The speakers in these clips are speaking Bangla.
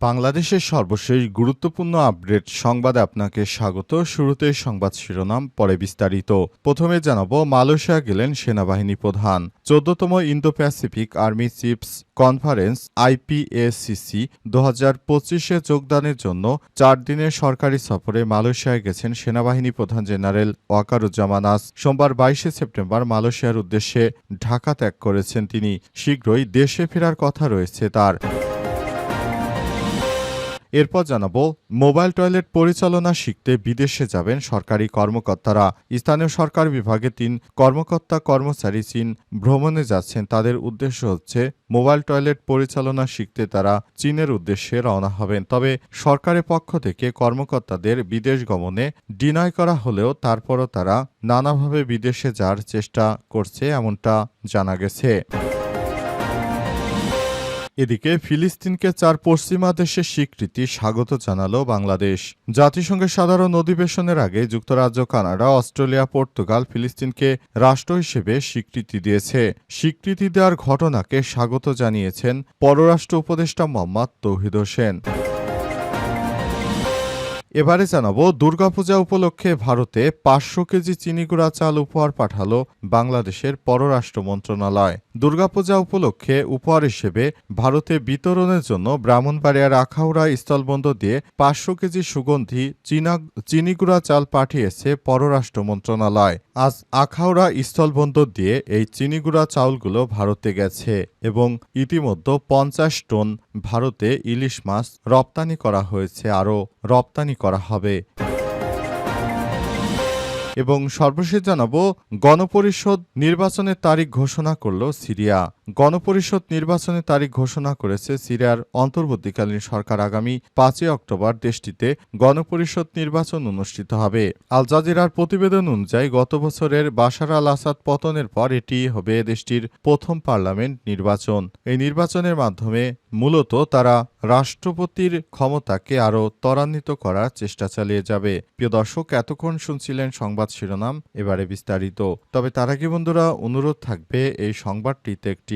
বাংলাদেশের সর্বশেষ গুরুত্বপূর্ণ আপডেট সংবাদে আপনাকে স্বাগত। শুরুতে সংবাদ শিরোনাম, পরে বিস্তারিত। প্রথমে জানাব, মালয়েশিয়া গেলেন সেনাবাহিনী প্রধান। চোদ্দতম Indo Pacific army chiefs conference IPACC দু হাজার পঁচিশে যোগদানের জন্য চার দিনের সরকারি সফরে মালয়েশিয়ায় গেছেন সেনাবাহিনী প্রধান জেনারেল ওয়াকারুজ্জামান আজ। সোমবার বাইশে সেপ্টেম্বর মালয়েশিয়ার উদ্দেশ্যে ঢাকা ত্যাগ করেছেন তিনি। শীঘ্রই দেশে ফেরার কথা রয়েছে তার। এরপর জানাব, মোবাইল টয়লেট পরিচালনা শিখতে বিদেশে যাবেন সরকারি কর্মকর্তারা। স্থানীয় সরকার বিভাগে তিন কর্মকর্তা কর্মচারী চীন ভ্রমণে যাচ্ছেন। তাদের উদ্দেশ্য হচ্ছে, মোবাইল টয়লেট পরিচালনা শিখতে তারা চীনের উদ্দেশ্যে রওনা হবেন। তবে সরকারের পক্ষ থেকে কর্মকর্তাদের বিদেশ গমনে ডিনয় করা হলেও তারপরও তারা নানাভাবে বিদেশে যাওয়ার চেষ্টা করছে, এমনটা জানা গেছে। এদিকে ফিলিস্তিনকে চার পশ্চিমা দেশের স্বীকৃতি স্বাগত জানাল বাংলাদেশ। জাতিসংঘের সাধারণ অধিবেশনের আগে যুক্তরাজ্য, কানাডা, অস্ট্রেলিয়া, পর্তুগাল ফিলিস্তিনকে রাষ্ট্র হিসেবে স্বীকৃতি দিয়েছে। স্বীকৃতি দেওয়ার ঘটনাকে স্বাগত জানিয়েছেন পররাষ্ট্র উপদেষ্টা মোহাম্মদ তৌহিদ হোসেন। এবারে জানাব, দুর্গাপূজা উপলক্ষে ভারতে পাঁচশো কেজি চিনিগুড়া চাল উপহার পাঠালো বাংলাদেশের পররাষ্ট্র মন্ত্রণালয়। দুর্গাপূজা উপলক্ষে উপহার হিসেবে ভারতে বিতরণের জন্য ব্রাহ্মণবাড়িয়ার আখাউড়া স্থলবন্দর দিয়ে পাঁচশো কেজি সুগন্ধি, চীনা চিনিগুড়া চাল পাঠিয়েছে পররাষ্ট্র মন্ত্রণালয়। আজ আখাউড়া স্থলবন্দর দিয়ে এই চিনিগুড়া চাউলগুলো ভারতে গেছে এবং ইতিমধ্যে পঞ্চাশ টন ভারতে ইলিশ মাছ রপ্তানি করা হয়েছে, আরও রপ্তানি করা হবে। এবং সর্বশেষ জানাব, গণপরিষদ নির্বাচনের তারিখ ঘোষণা করল সিরিয়া। গণপরিষদ নির্বাচনের তারিখ ঘোষণা করেছে সিরিয়ার অন্তর্বর্তীকালীন সরকার আগামী পাঁচই অক্টোবর দেশটিতে গণপরিষদ নির্বাচন অনুষ্ঠিত হবে। আল জাজিরার প্রতিবেদন অনুযায়ী, গত বছরের বাশার আল আসাদ পতনের পর এটি হবে দেশটির প্রথম পার্লামেন্ট নির্বাচন। এই নির্বাচনের মাধ্যমে মূলত তারা রাষ্ট্রপতির ক্ষমতাকে আরও ত্বরান্বিত করার চেষ্টা চালিয়ে যাবে। প্রিয় দর্শক, এতক্ষণ শুনছিলেন সংবাদ শিরোনাম, এবারে বিস্তারিত। তবে তার আগে বন্ধুরা, অনুরোধ থাকবে, এই সংবাদটিতে একটি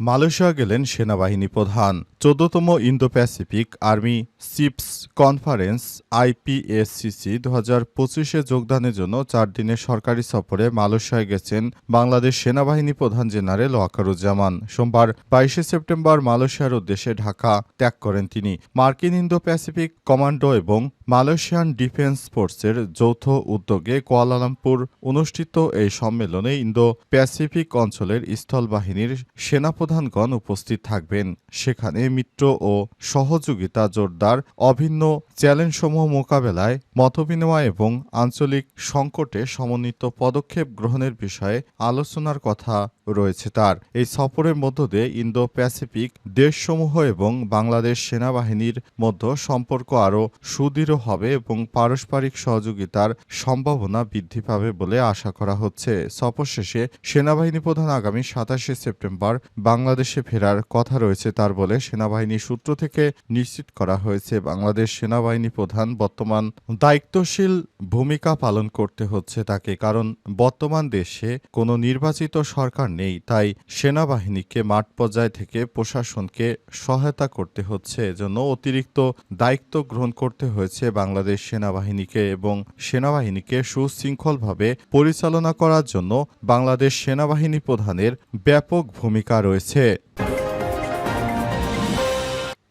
মালয়েশিয়া গেলেন সেনাবাহিনী প্রধান। চোদ্দতম Indo Pacific army chiefs conference IPSCC দু হাজার পঁচিশে যোগদানের জন্য চার দিনের সরকারি সফরে মালয়েশিয়ায় গেছেন বাংলাদেশ সেনাবাহিনী প্রধান জেনারেল ওয়াকারুজ্জামান। সোমবার বাইশে সেপ্টেম্বর মালয়েশিয়ার উদ্দেশ্যে ঢাকা ত্যাগ করেন তিনি। মার্কিন ইন্দো প্যাসিফিক কমান্ডো এবং মালয়েশিয়ান ডিফেন্স ফোর্সের যৌথ উদ্যোগে কুয়ালালামপুর অনুষ্ঠিত এই সম্মেলনে ইন্দো প্যাসিফিক অঞ্চলের স্থল বাহিনীর স্থলবাহিনীর সেনাপ্রধানগণ উপস্থিত থাকবেন। সেখানে মিত্র ও সহযোগিতা জোরদার, অভিন্ন চ্যালেঞ্জসমূহ মোকাবেলায় মতবিনিময় এবং আঞ্চলিক সংকটে সমন্বিত পদক্ষেপ গ্রহণের বিষয়ে আলোচনার কথা রয়েছে তার। এই সফরের মধ্য দিয়ে ইন্দো প্যাসিফিক দেশসমূহ এবং বাংলাদেশ সেনাবাহিনীর মধ্যে সম্পর্ক আরও সুদৃঢ় হবে এবং পারস্পরিক সহযোগিতার সম্ভাবনা বৃদ্ধি পাবে বলে আশা করা হচ্ছে। সফর শেষে সেনাবাহিনী প্রধান আগামী সাতাশে সেপ্টেম্বর বাংলাদেশে ফেরার কথা রয়েছে তার বলে সেনাবাহিনী সূত্র থেকে নিশ্চিত করা হয়েছে। বাংলাদেশ সেনাবাহিনী প্রধান বর্তমান দায়িত্বশীল ভূমিকা পালন করতে হচ্ছে তাকে, কারণ বর্তমান দেশে কোনো নির্বাচিত সরকার নেই, তাই সেনাবাহিনীকে মাঠ পর্যায় থেকে প্রশাসনকে সহায়তা করতে হচ্ছে। এজন্য অতিরিক্ত দায়িত্ব গ্রহণ করতে হয়েছে বাংলাদেশ সেনাবাহিনীকে এবং সেনাবাহিনীকে সুশৃঙ্খলভাবে পরিচালনা করার জন্য বাংলাদেশ সেনাবাহিনী প্রধানের ব্যাপক ভূমিকা রয়েছে।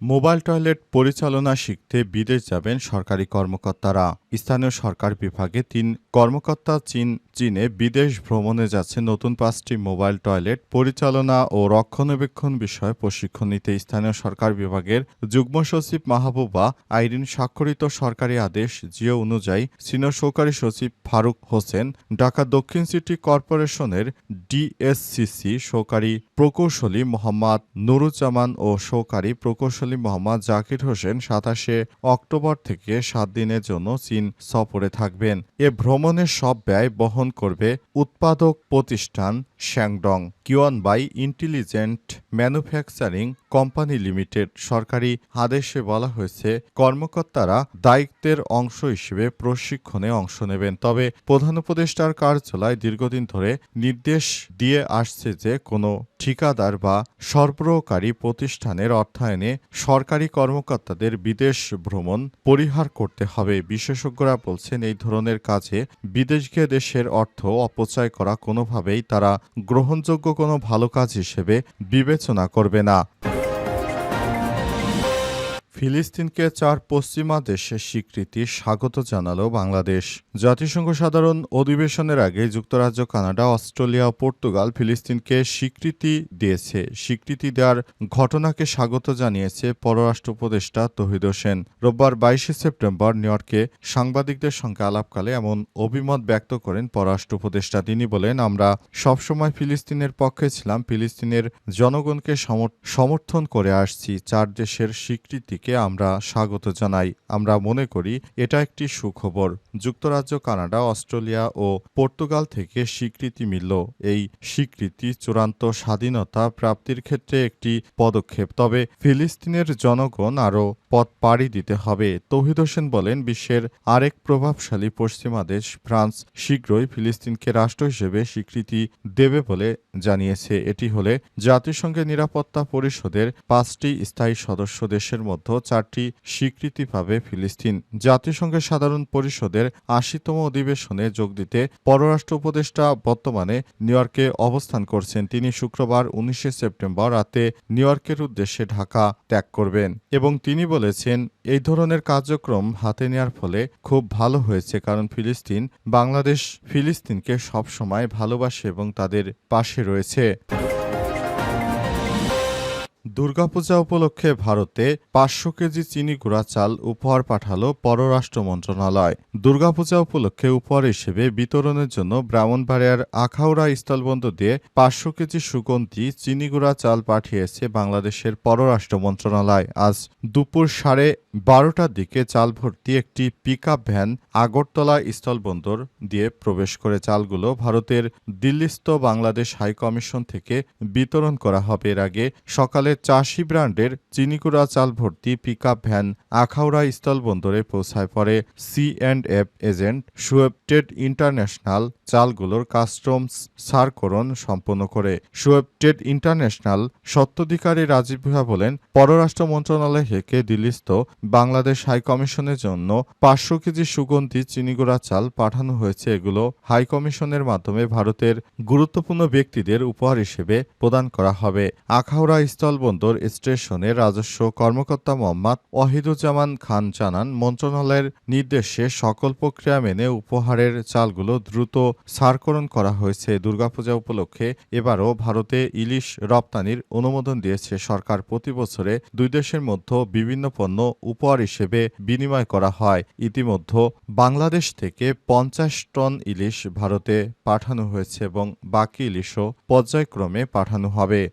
মোবাইল টয়লেট পরিচালনা শিখতে বিদেশ যাবেন সরকারি কর্মকর্তারা। স্থানীয় সরকার বিভাগে তিন কর্মকর্তা চীন, চীনে বিদেশ ভ্রমণে যাচ্ছে নতুন পাঁচটি মোবাইল টয়লেট পরিচালনা ও রক্ষণাবেক্ষণ বিষয়ে প্রশিক্ষণ নিতে স্থানীয় সরকার বিভাগের যুগ্ম সচিব মাহবুবা আইরিন স্বাক্ষরিত সরকারি আদেশ জিও অনুযায়ী সিনিয়র সহকারী সচিব ফারুক হোসেন ঢাকা দক্ষিণ সিটি কর্পোরেশনের ডিএসসিসি সহকারী প্রকৌশলী মোহাম্মদ নুরুজ্জামান ও সহকারী প্রকৌশলী মোহাম্মদ জাকির হোসেন সাতাশে অক্টোবর থেকে সাত দিনের জন্য চীন সফরে থাকবেন। এ ভ্রমণের সব ব্যয় বহন করবে উৎপাদক প্রতিষ্ঠান Shandong. Qiwan Bai intelligent manufacturing company limited. সরকারি আদেশে বলা হয়েছে, কর্মকর্তারা দায়িত্বের অংশ হিসেবে প্রশিক্ষণে অংশ নেবেন। তবে প্রধান উপদেষ্টার কার্যালয় দীর্ঘদিন ধরে নির্দেশ দিয়ে আসছে যে কোনো ঠিকাদার বা সরবরাহকারী প্রতিষ্ঠানের অর্থায়নে সরকারি কর্মকর্তাদের বিদেশ ভ্রমণ পরিহার করতে হবে। বিশেষজ্ঞরা বলছেন, এই ধরনের কাজে বিদেশকে দেশের অর্থ অপচয় করা কোনোভাবেই তারা গ্রহণযোগ্য কোনো ভালো কাজ হিসেবে বিবেচনা করবে না। ফিলিস্তিনকে চার পশ্চিমা দেশের স্বীকৃতি স্বাগত জানালো বাংলাদেশ। জাতিসংঘ সাধারণ অধিবেশনের আগে যুক্তরাজ্য, কানাডা, অস্ট্রেলিয়া ও পর্তুগাল ফিলিস্তিনকে স্বীকৃতি দিয়েছে। স্বীকৃতি দেওয়ার ঘটনাকে স্বাগত জানিয়েছে পররাষ্ট্র উপদেষ্টা তহিদ হোসেন। রোববার বাইশে সেপ্টেম্বর নিউ ইয়র্কে সাংবাদিকদের সঙ্গে আলাপকালে এমন অভিমত ব্যক্ত করেন পররাষ্ট্র উপদেষ্টা। তিনি বলেন, আমরা সবসময় ফিলিস্তিনের পক্ষে ছিলাম, ফিলিস্তিনের জনগণকে সমর্থন করে আসছি, চার দেশের স্বীকৃতিকে আমরা স্বাগত জানাই। আমরা মনে করি এটা একটি সুখবর। যুক্তরাজ্য, কানাডা, অস্ট্রেলিয়া ও পর্তুগাল থেকে স্বীকৃতি মিলল। এই স্বীকৃতি চূড়ান্ত স্বাধীনতা প্রাপ্তির ক্ষেত্রে একটি পদক্ষেপ। তবে ফিলিস্তিনের জনগণ আরও পথ পাড়ি দিতে হবে। তৌহিদ হোসেন বলেন, বিশ্বের আরেক প্রভাবশালী পশ্চিমা দেশ ফ্রান্স শীঘ্রই ফিলিস্তিনকে রাষ্ট্র হিসেবে স্বীকৃতি দেবে বলে জানিয়েছে। এটি হলে জাতিসংঘের নিরাপত্তা পরিষদের পাঁচটি স্থায়ী সদস্য দেশের মধ্যে চারটি স্বীকৃতি পাবে ফিলিস্তিন। জাতিসংঘের সাধারণ পরিষদের আশিতম অধিবেশনে যোগ দিতে পররাষ্ট্র উপদেষ্টা বর্তমানে নিউ ইয়র্কে অবস্থান করছেন। তিনি শুক্রবার উনিশে সেপ্টেম্বর রাতে নিউ ইয়র্কের উদ্দেশ্যে ঢাকা ত্যাগ করবেন এবং তিনি বলেছেন, এই ধরনের কার্যক্রম হাতে নেওয়ার ফলে খুব ভালো হয়েছে কারণ ফিলিস্তিন বাংলাদেশ ফিলিস্তিনকে সবসময় ভালোবাসে এবং তাদের পাশে রয়েছে। দুর্গাপূজা উপলক্ষে ভারতে পাঁচশো কেজি চিনি গুঁড়া চাল উপহার পাঠালো পররাষ্ট্র মন্ত্রণালয়। দুর্গাপূজা উপলক্ষে উপহার হিসেবে বিতরণের জন্য ব্রাহ্মণবাড়িয়ার আখাউড়া স্থলবন্দর দিয়ে পাঁচশো কেজি সুগন্ধি, চিনি গুঁড়া চাল পাঠিয়েছে বাংলাদেশের পররাষ্ট্র মন্ত্রণালয়। আজ দুপুর সাড়ে বারোটার দিকে চাল ভর্তি একটি পিকআপ ভ্যান আগরতলা স্থলবন্দর দিয়ে প্রবেশ করে চালগুলো ভারতের দিল্লিস্থ বাংলাদেশ হাইকমিশন থেকে বিতরণ করা হবে। এর আগে সকালে চাষি ব্র্যান্ডের চিনিকুড়া চাল ভর্তি পিকআপ ভ্যান আখাউড়া স্থলবন্দরে পৌঁছায় পরে সি অ্যান্ড এফ এজেন্ট সুয়েপটেড ইন্টারন্যাশনাল চালগুলোর কাস্টমস সারকরণ সম্পন্ন করে। সুয়েব ট্রেড ইন্টারন্যাশনাল সত্ত্বাধিকারী রাজীব ভূয়া বলেন, পররাষ্ট্র মন্ত্রণালয় থেকে দিল্লিস্থ বাংলাদেশ হাইকমিশনের জন্য পাঁচশো কেজি সুগন্ধি চিনিগুড়া চাল পাঠানো হয়েছে। এগুলো হাইকমিশনের মাধ্যমে ভারতের গুরুত্বপূর্ণ ব্যক্তিদের উপহার হিসেবে প্রদান করা হবে। আখাউড়া স্থলবন্দর স্টেশনের রাজস্ব কর্মকর্তা মোহাম্মদ ওয়াহিদুজ্জামান খান জানান, মন্ত্রণালয়ের নির্দেশে সকল প্রক্রিয়া মেনে উপহারের চালগুলো দ্রুত সারকরণ করা হয়েছে দুর্গাপূজা উপলক্ষে। এবারও ভারতে ইলিশ রপ্তানির অনুমোদন দিয়েছে সরকার। প্রতি বছরে দুই দেশের মধ্যে বিভিন্ন পণ্য উপহার হিসেবে বিনিময় করা হয়। ইতিমধ্যে বাংলাদেশ থেকে পঞ্চাশ টন ইলিশ ভারতে পাঠানো হয়েছে এবং বাকি ইলিশও পর্যায়ক্রমে পাঠানো হবে।